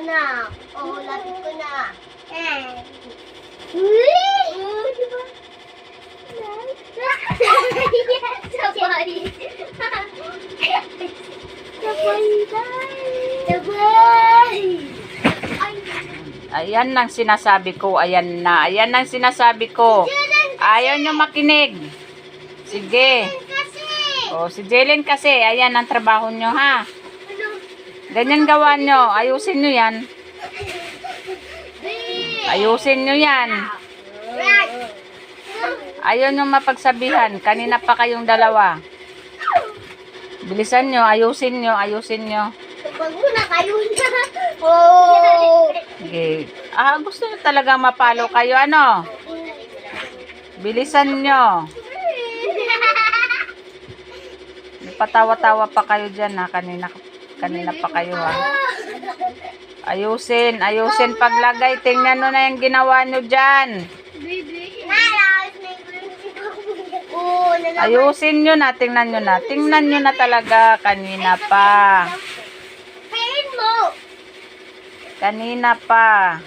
ko na. Oo, lapit ko na. Eh. Uy! Oo, di ba? Sabay. Sabay, Sabay. Ay, Ayan ang sinasabi ko. Ayan na. Ayan ang sinasabi ko. Ayaw nyo makinig. Sige. kasi. O, si Jelen kasi. Ayan ang trabaho nyo, ha? Ganyan gawa nyo. Ayusin nyo yan. Ayusin nyo yan. Ayaw nyo mapagsabihan. Kanina pa kayong dalawa. Bilisan nyo. Ayusin nyo. Ayusin nyo. Pag muna kayo na. Oh. Sige. Ah, gusto nyo talaga mapalo kayo. Ano? Bilisan nyo. Patawa-tawa pa kayo dyan ha. Kanina, kanina pa kayo ha. Ayusin, ayusin paglagay. Tingnan nyo na yung ginawa nyo dyan. Ayusin nyo na, tingnan nyo na. Tingnan nyo na talaga. Kanina pa. Kanina pa.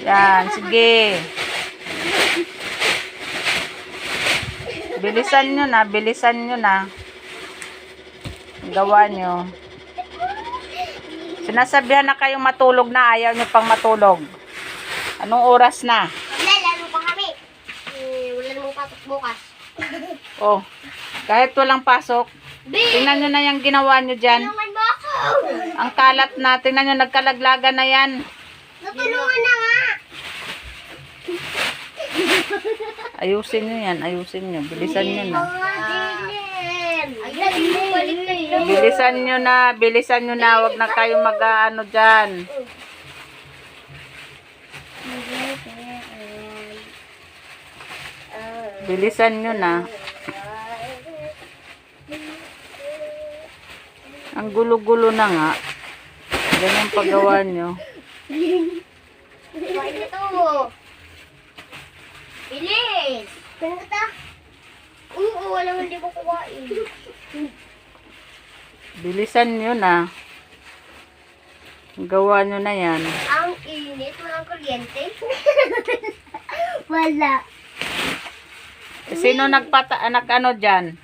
Yan, sige. Bilisan nyo na, bilisan nyo na. Gawa nyo. Sinasabihan na kayong matulog na, ayaw nyo pang matulog. Anong oras na? Wala, lalo pa kami. Eh, wala namang pasok bukas. Oh, kahit walang pasok, tingnan nyo na yung ginawa nyo dyan. Ang kalat na, tingnan nyo, nagkalaglagan na yan. Natulungan na nga. Ayusin nyo yan, ayusin nyo. Bilisan nyo na. Ayan, balik na. Bilisan nyo na, bilisan nyo na. Huwag na kayo mag-ano dyan. Bilisan nyo na. Ang gulo-gulo na nga. Ganyan paggawa nyo. Bilis! Kaya ta? Oo, walang hindi ko kuhain. Bilisan nyo na. Gawa nyo na yan. Ang init, walang kuryente. Wala. Sino nagpata, nag-ano dyan?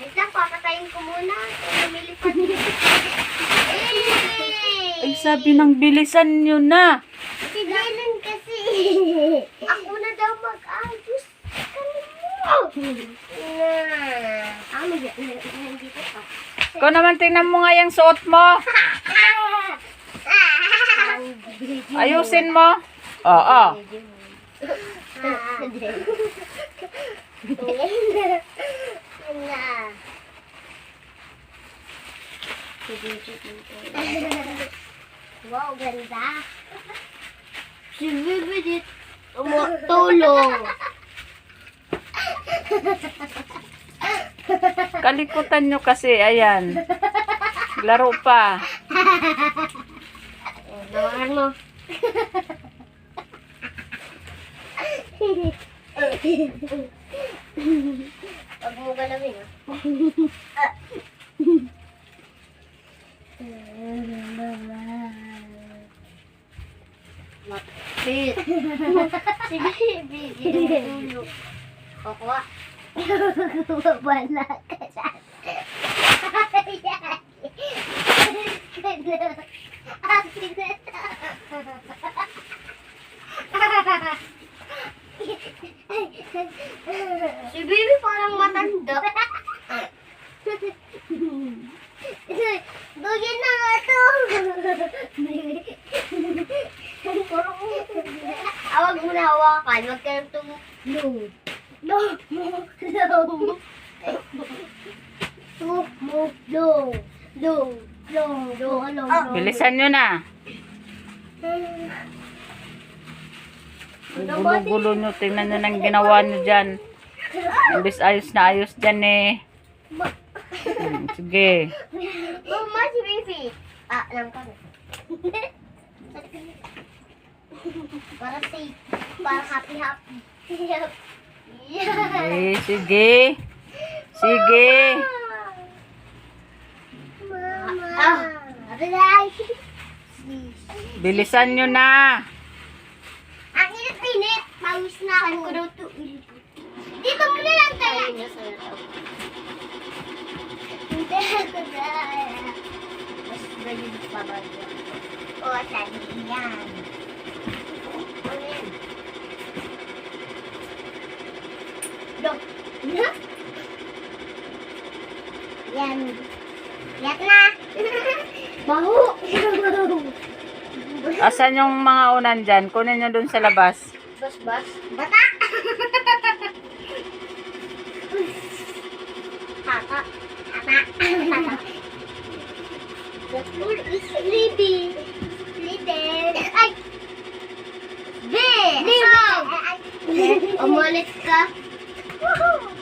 Wait lang, papatayin ko muna. Bumili pa din. Ay, sabi ng bilisan nyo na. Si Dylan kasi. Ako na daw mag-ayos. Ah, Ikaw naman tingnan mo nga yung suot mo. Ayusin mo. Oo. Wow, ganda. Si Bibidit tulong. Kalikutan nyo kasi, ayan. Laro pa. Nawakan mo. Pag mo galawin, ah. Mapit. Sige, bigyan. Kukuha. Wala ka sa Si Bibi parang matanda. Bugin na nga to. Awag mo na hawakan. Huwag ka nang tumu... No, no, no. No, no, no. No, no, no, no, no. Bilisan nyo na. Gulo-gulo nyo. Tingnan nyo nang ginawa nyo dyan. Imbis ayos na ayos dyan eh. Hmm, sige. Mama, si Bibi. Ah, alam ko. para safe. Para happy-happy. Eh, sige. Sige. Mama. Ah. Bilisan nyo na. Ang init-init. Pawis na ako. ko daw. Dito mo na lang kaya. Hindi ako na. Mas bagay pa ba? O, sabi yan. Ano yan? Dok. Yan. Yak na. Baho. Asan yung mga unan dyan? Kunin nyo dun sa labas. Bas, bas. Bata! Tata. Tata. Tata. The floor is sleepy. Little. Ay! Be! So! Umalis ka. Woohoo!